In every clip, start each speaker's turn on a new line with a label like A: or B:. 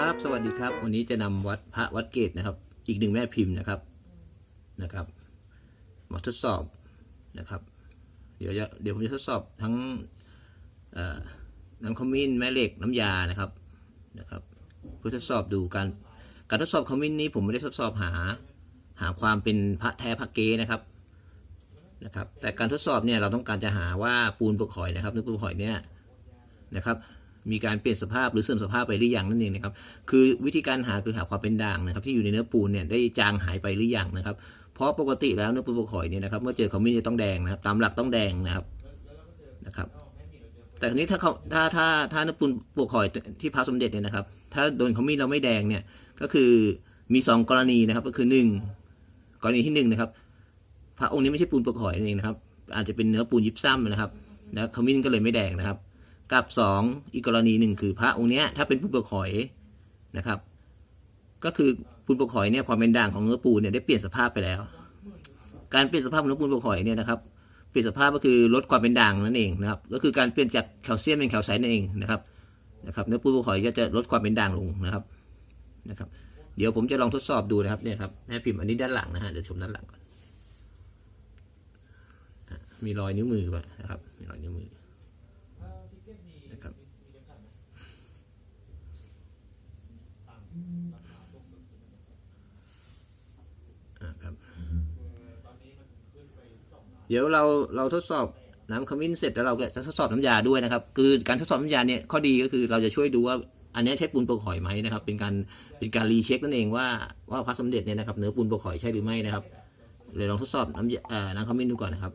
A: ครับ สวัสดีครับ วันนี้จะนำวัดพระวัดเกตนะครับ อีกหนึ่งแม่พิมพ์นะครับนะครับ มาทดสอบนะครับ เดี๋ยวจะเดี๋ยวผมจะทดสอบทั้งน้ำขมิ้นแม่เหล็กน้ำยานะครับนะครับเพื่อทดสอบดูการการทดสอบขมิ้นนี้ผมไม่ได้ทดสอบหาหาความเป็นพระแท้พระเก๊นะครับนะครับ แต่การทดสอบเนี่ยเราต้องการจะหาว่าปูนปลกหอยนะครับเนื้อปูนปลกหอยเนี่ยนะครับ มีการเปลี่ยนสภาพหรือเสื่อมสภาพไปหรือยังนั่นเองนะครับ คือวิธีการหาคือหาความเป็นด่างนะครับ ที่อยู่ในเนื้อปูนเนี่ยได้จางหายไปหรือยังนะครับ เพราะปกติแล้วเนื้อปูนปลาหอยเนี่ยนะครับเมื่อเจอขมิ้นจะต้องแดงนะครับตามหลักต้องแดงนะครับนะครับ แต่ทีนี้ถ้าเขาถ้าถ้าถ้าเนื้อปูนปลาหอยที่พระสมเด็จเนี่ยนะครับ ถ้าโดนขมิ้นเราไม่แดงเนี่ยก็คือมีสองกรณีนะครับ ก็คือหนึ่งกรณีที่หนึ่งนะครับพระองค์นี้ไม่ใช่ปูนปลาหอยนั่นเองนะครับ อาจจะเป็นเนื้อปูนยิบซ้ำนะครับแล้วขมิ้นก็เลยไม่แดงนะครับ กับสองอีกกรณีหนึ่งคือพระองค์เนี้ยถ้าเป็นปูนเปลือกหอยนะครับ ก็คือปูนเปลือกหอยเนี่ยความเป็นด่างของเนื้อปูเนี่ยได้เปลี่ยนสภาพไปแล้ว การเปลี่ยนสภาพของเนื้อปูนเปลือกหอยเนี่ยนะครับเปลี่ยนสภาพก็คือลดความเป็นด่างนั่นเองนะครับก็คือการเปลี่ยนจากแคลเซียมเป็นแคลไซต์นั่นเองนะครับนะครับเนื้อปูนเปลือกหอยก็จะลดความเป็นด่างลงนะครับนะครับ เดี๋ยวผมจะลองทดสอบดูนะครับเนี่ยครับแม่พิมพ์อันนี้ด้านหลังนะฮะเดี๋ยวชมด้านหลังก่อนมีรอยนิ้วมือไปนะครับมีรอยนิ้วมือ นะครับอ่าครับ เดี๋ยวเราเราทดสอบน้ำขมิ้นเสร็จแล้วเราก็จะทดสอบน้ำยาด้วยนะครับ คือการทดสอบน้ำยาเนี่ยข้อดีก็คือเราจะช่วยดูว่าอันนี้ใช้ปูนโปรหอยไหมนะครับ เป็นการเป็นการรีเช็คนั่นเองว่าว่าพระสมเด็จเนี่ยนะครับเนื้อปูนโปรหอยใช่หรือไม่นะครับเลยลองทดสอบน้ำยาเอ่อน้ำขมิ้นดูก่อนนะครับ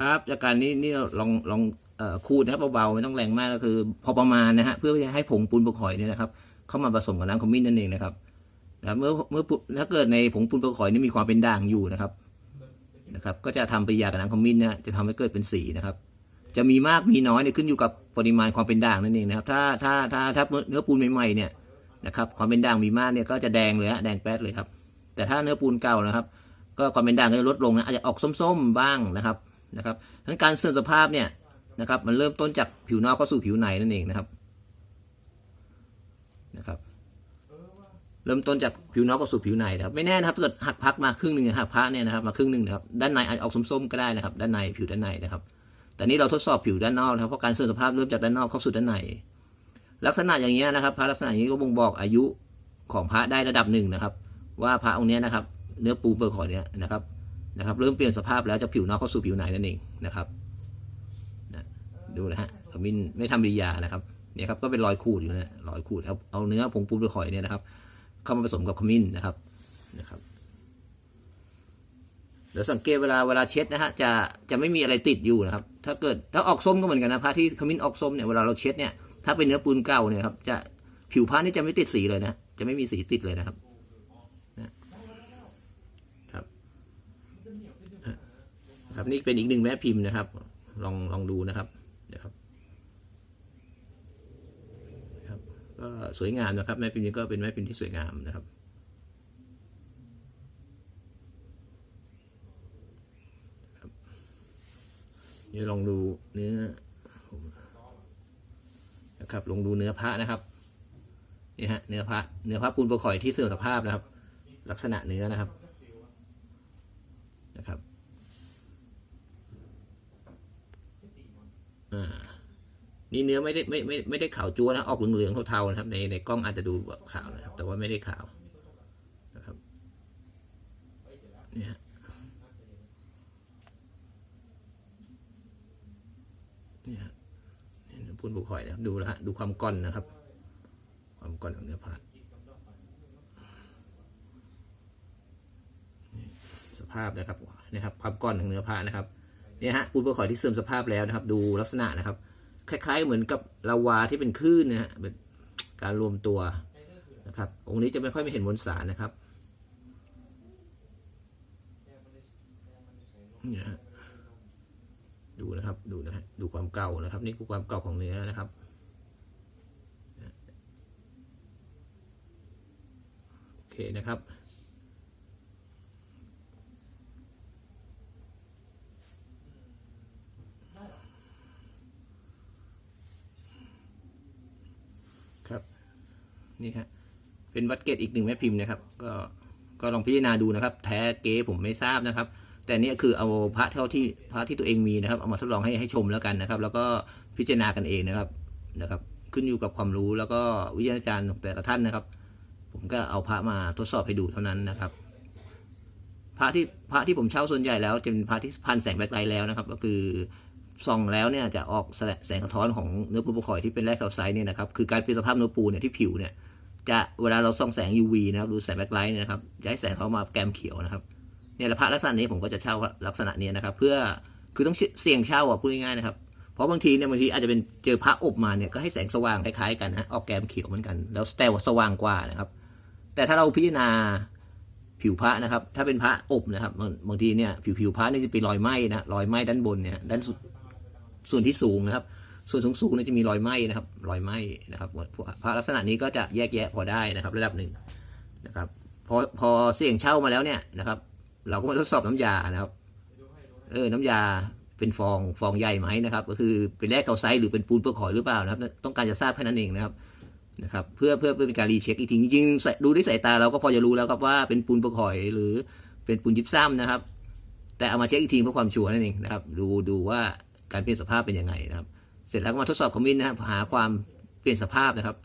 A: ครับจากการนี้นี่เราลองลองขูดนะครับเบาๆไม่ต้องแรงมากก็คือ พอประมาณนะฮะเพื่อจะให้ผงปูนปลาหอยเนี่ยนะครับ เข้ามาผสมกับน้ำขมิ้นนั่นเองนะครับนะเมื่อเมื่อถ้าเกิดในผงปูนปลาหอยนี่มีความเป็นด่างอยู่นะครับนะครับ ก็จะทำปฏิกิริยากับน้ำขมิ้นนี่จะทำให้เกิดเป็นสีนะครับ จะมีมากมีน้อยเนี่ยขึ้นอยู่กับปริมาณความเป็นด่างนั่นเองนะครับ ถ้าถ้าถ้าถ้าเนื้อปูนใหม่ๆเนี่ยนะครับ ความเป็นด่างมีมากเนี่ยก็จะแดงเลยฮะแดงแป๊ดเลยครับ แต่ถ้าเนื้อปูนเก่านะครับ ก็ความเป็นด่างก็จะลดลงนะอาจจะออกส้มๆบ้างนะครับ นะครับทั้งการเสื่อมสภาพเนี่ยนะครับมันเริ่มต้นจากผิวนอกเข้าสู่ผิวในนั่นเองนะครับนะครับ เริ่มต้นจากผิวนอกเข้าสู่ผิวในนะครับไม่แน่นะครับถ้าเกิดหักพักมาครึ่งหนึ่งหักพักเนี่ยนะครับมาครึ่งหนึ่งนะครับด้านในอาจจะออกส้มๆก็ได้นะครับ ด้านในผิวด้านในนะครับแต่นี้เราทดสอบผิวด้านนอกนะครับเพราะการเสื่อมสภาพเริ่มจากด้านนอกเข้าสู่ด้านใน ลักษณะอย่างนี้ยนะครับ พระลักษณะอย่างนี้ก็บ่งบอกอายุของพระได้ระดับหนึ่งนะครับ ว่าพระองค์เนี้ยนะครับ เนื้อปูเปลือกหอยเนี่ยนะครับ นะครับเริ่มเปลี่ยนสภาพแล้วจากผิวนอกเข้าสู่ผิวในนั่นเองนะครับนะดูนะฮะขมิ้นไม่ทำปฏิกิริยานะครับเนี่ยครับก็เป็นรอยขูดอยู่นะรอยขูดเอาเอาเนื้อผงปูนเปลือกหอยเนี่ยนะครับ เข้ามาผสมกับขมิ้นนะครับนะครับเดี๋ยวสังเกตเวลาเวลาเช็ดนะฮะจะจะไม่มีอะไรติดอยู่นะครับ ถ้าเกิดถ้าออกส้มก็เหมือนกันนะพระที่ขมิ้นออกส้มเนี่ยเวลาเราเช็ดเนี่ยถ้าเป็นเนื้อปูนเก่าเนี่ยครับจะผิวพระนี่จะไม่ติดสีเลยนะจะไม่มีสีติดเลยนะครับ ครับ นี่เป็นอีกหนึ่งแม่พิมพ์นะครับ ลองลองดูนะครับเดี๋ยวครับครับก็สวยงามนะครับ แม่พิมพ์นี้ก็เป็นแม่พิมพ์ที่สวยงามนะครับเดี๋ยวลองดูเนื้อนะครับลองดูเนื้อพระนะครับนี่ฮะเนื้อพระเนื้อพระปูนประข่อยที่เสื่อมสภาพนะครับ ลักษณะเนื้อนะครับ อ่า นี่เนื้อไม่ได้ไม่ไม่ไม่ได้ขาวจัวนะออกเหลืองๆเทาๆนะครับ ในในกล้องอาจจะดูแบบขาวนะครับ แต่ว่าไม่ได้ขาวนะครับเนี่ยฮะเนี่ยฮะนี่พูนบุกหอยนะดูนะฮะดูความก้อนนะครับ ความก้อนของเนื้อผ้านสภาพนะครับนะครับ ความก้อนของเนื้อผ้านะครับเนี่ยฮะปูนเปลือกหอยที่เสื่อมสภาพแล้วนะครับ ดูลักษณะนะครับ คล้าย ๆ เหมือนกับลาวาที่เป็นคลื่นนะฮะแบบการรวมตัวนะครับ องค์นี้จะไม่ค่อยไม่เห็นมวลสารนะครับนี่ฮะดูนะครับ ดูนะฮะดูความเก่านะครับ นี่คือความเก่าของเนื้อนะครับโอเคนะครับนี่ฮะ เป็นวัดเกตอีกหนึ่งแม่พิมพ์นะครับ ก็ก็ลองพิจารณาดูนะครับ แท้เก๊ผมไม่ทราบนะครับ แต่นี่คือเอาพระเท่าที่พระที่ตัวเองมีนะครับ เอามาทดลองให้ให้ชมแล้วกันนะครับ แล้วก็พิจารณากันเองนะครับนะครับ ขึ้นอยู่กับความรู้แล้วก็วิทยาจารย์ของแต่ละท่านนะครับ ผมก็เอาพระมาทดสอบให้ดูเท่านั้นนะครับพระที่พระที่ผมเช่าส่วนใหญ่แล้วจะเป็นพระที่พันแสงแบล็คไลท์แล้วนะครับ ก็คือส่องแล้วเนี่ยจะออกแสงสะท้อนของเนื้อปูประคอยที่เป็นแร่แคลไซต์เนี่ยนะครับคือการเปลี่ยนสภาพเนื้อปูเนี่ยที่ผิวเนี่ย จะเวลาเราส่องแสง UV นะครับหรือแสงแบ็คไลท์เนี่ยนะครับจะให้แสงเขามาแกมเขียวนะครับเนี่ยพระลักษณะนี้ผมก็จะเช่าลักษณะนี้นะครับ เพื่อคือต้องเสี่ยงเช่าอะพูดง่ายๆนะครับเพราะบางทีเนี่ยบางทีอาจจะเป็นเจอพระอบมาเนี่ยก็ให้แสงสว่างคล้ายๆกันฮะออกแกมเขียวเหมือนกัน แล้วแต่ว่าสว่างกว่านะครับ แต่ถ้าเราพิจารณาผิวพระนะครับ ถ้าเป็นพระอบนะครับบางทีเนี่ยผิวผิวพระนี่จะเป็นรอยไหม้นะรอยไหม้ด้านบนเนี่ยด้านส่วนที่สูงนะครับ ส่วนสูงๆเนี่ยจะมีรอยไหม้นะครับ รอยไหม้นะครับพระลักษณะนี้ก็จะแยกแยะพอได้นะครับ ระดับหนึ่งนะครับพอพอเสี่ยงเช่ามาแล้วเนี่ยนะครับ เราก็มาทดสอบน้ำยานะครับ เออน้ำยาเป็นฟองฟองใหญ่ไหมนะครับ ก็คือเป็นแร่แคลไซหรือเป็นปูนเปลือกหอยหรือเปล่านะครับ ต้องการจะทราบแค่นั้นเองนะครับนะครับเพื่อเพื่อเพื่อเป็นการรีเช็คอีกทีจริงๆดูด้วยสายตาเราก็พอจะรู้แล้วครับว่าเป็นปูนเปลือกหอยหรือเป็นปูนยิบซ้ำนะครับ แต่เอามาเช็คอีกทีเพื่อความชัวร์นั่นเองนะครับ ดูดูว่าการเปลี่ยนสภาพเป็นยังไงนะครับ เสร็จแล้วก็มาทดสอบคอมมินนะครับหาความเปลี่ยนสภาพนะครับ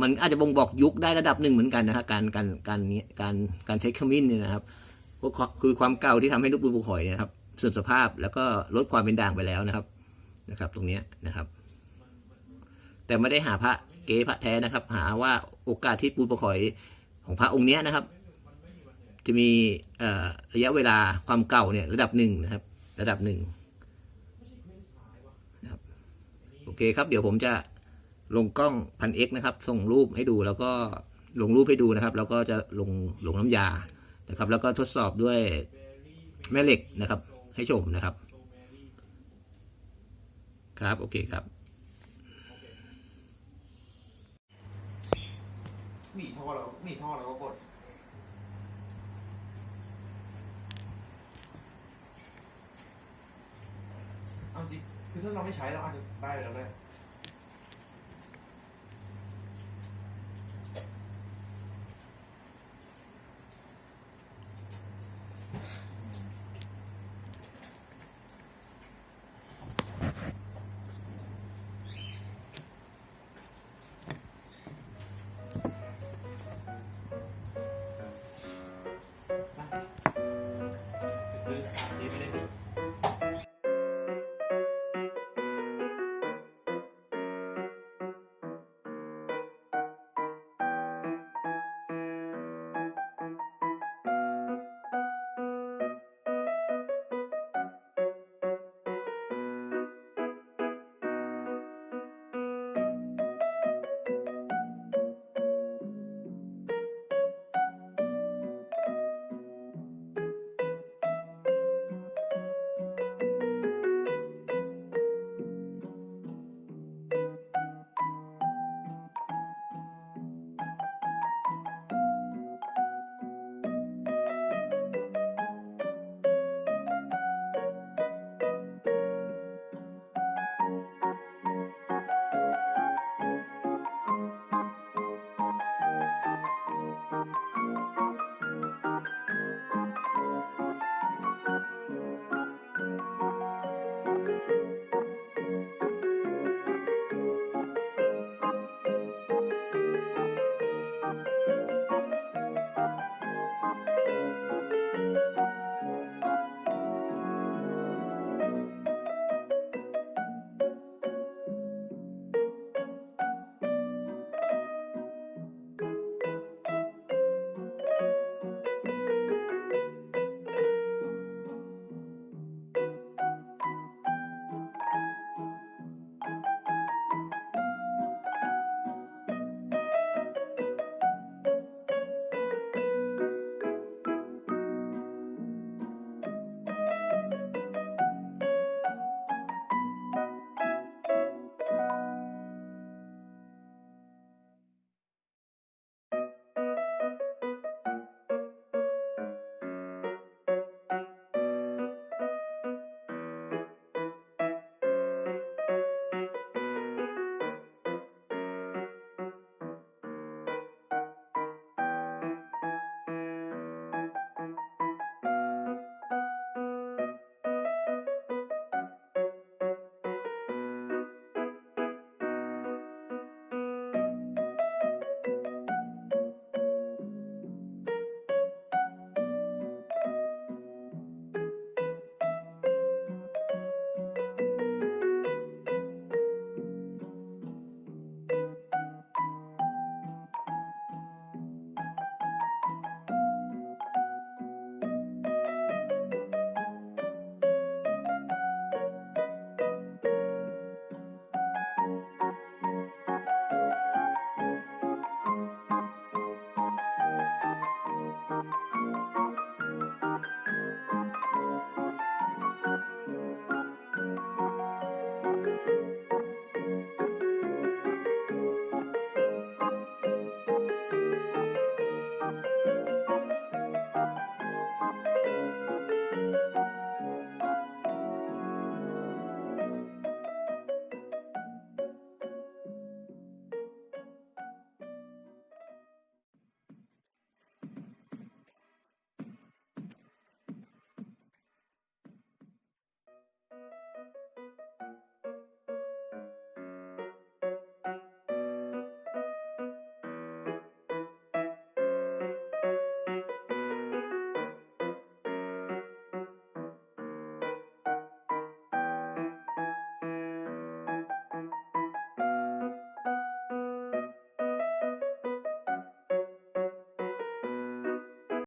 A: มันอาจจะบ่งบอกยุคได้ระดับหนึ่งเหมือนกันนะครับการการการการการใช้คอมมินเนี่ยนะครับก็คือความเก่าที่ทำให้ลูกปูบุหอยนยนะครับเสื่อมสภาพแล้วก็ลดความเป็นด่างไปแล้วนะครับนะครับ ตรงนี้นะครับ แต่ไม่ได้หาพระเก๋พระแท้นะครับ หาว่าโอกาสที่ปูบุหอยของพระองค์เนี้ยนะครับ จะมีระยะเวลาความเก่าเนี่ยระดับหนึ่งนะครับ ระดับหนึ่ง โอเคครับ เดี๋ยวผมจะลงกล้องพันเอ็กนะครับ ส่งรูปให้ดูแล้วก็ลงรูปให้ดูนะครับ แล้วก็จะลงลงน้ำยานะครับ แล้วก็ทดสอบด้วยแม่เหล็กนะครับ ให้ชมนะครับ ครับ โอเคครับ
B: หนีท่อแล้วหนีท่อแล้วก็กดเอาจริง คือถ้าเราไม่ใช้เราอาจจะได้แล้วเลย